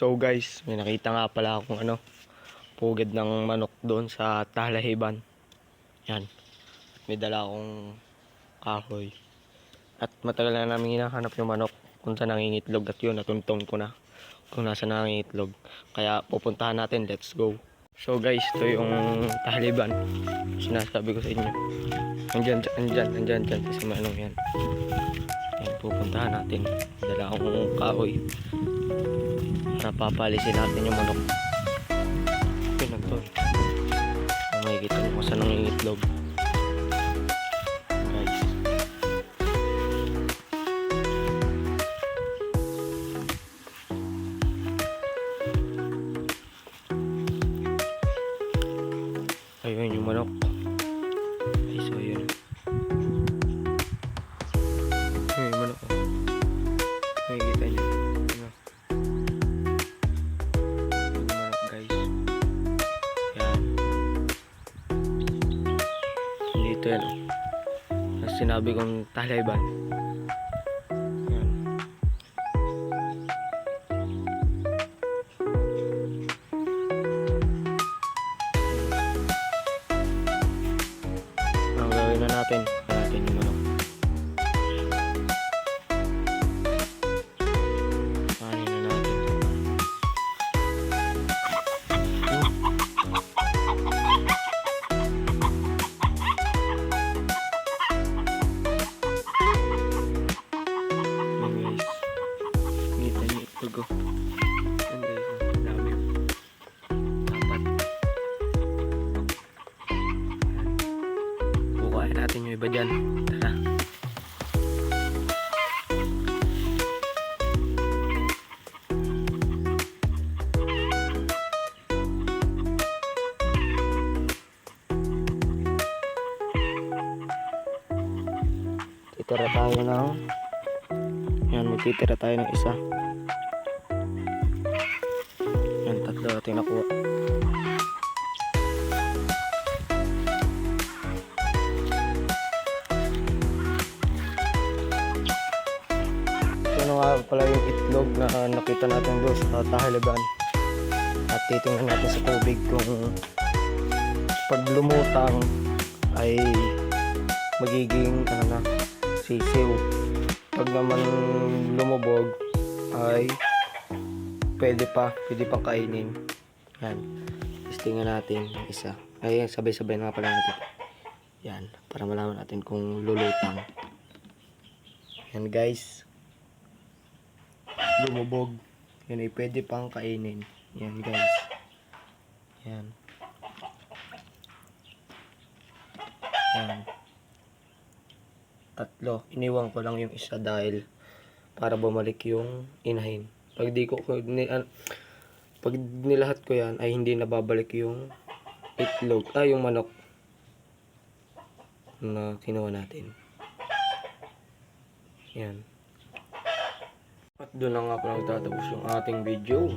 So guys, may nakita nga pala akong ano, pugad ng manok doon sa Talahiban. Yan. May dala akong kahoy. At matagal na namin hinahanap yung manok kung saan nangingitlog at yun, natuntong ko na kung nasa nangingitlog. Kaya pupuntahan natin, let's go. So guys, ito yung Taliban. Sinasabi ko sa inyo. Andyan, andyan, andyan, andyan, sa manong yan. Yan, pupuntahan natin. Dala akong kahoy para papalisin natin yung manok. Yun lang to. Kung makikita nyo kung saan nangingitlog. Guys. Ayun yung manok. Dito yan. oh. Sinabi kong Taliban. Yan. Ang gawin na natin. Natin yung manok. Natin yung iba dyan. Tara. Titira tayo ng yan, magtitira tayo ng isa. Yan, tatlo natin nakuha. Nga pala yung itlog na nakita natin doon sa Tahaliban. At titingnan natin sa tubig kung pag lumutang ay magiging ano sisiw. Pag naman lumubog ay pwede pa, pwede pang kainin. Yan. Testingan natin isa. Ay, sabay-sabay na pala natin. Yan, para malaman natin kung lulutang. Yan guys. Lumubog. Yan ay pwede pang kainin. Yan guys. Yan. Yan tatlo. Iniwan ko lang yung isa dahil para bumalik yung inahin. Pag di ko, ko- ni, an- pag nilahat ko yan ay hindi nababalik yung itlog, ah yung manok na kinuha natin. Yan. Doon na nga pala nagtatapos yung ating video.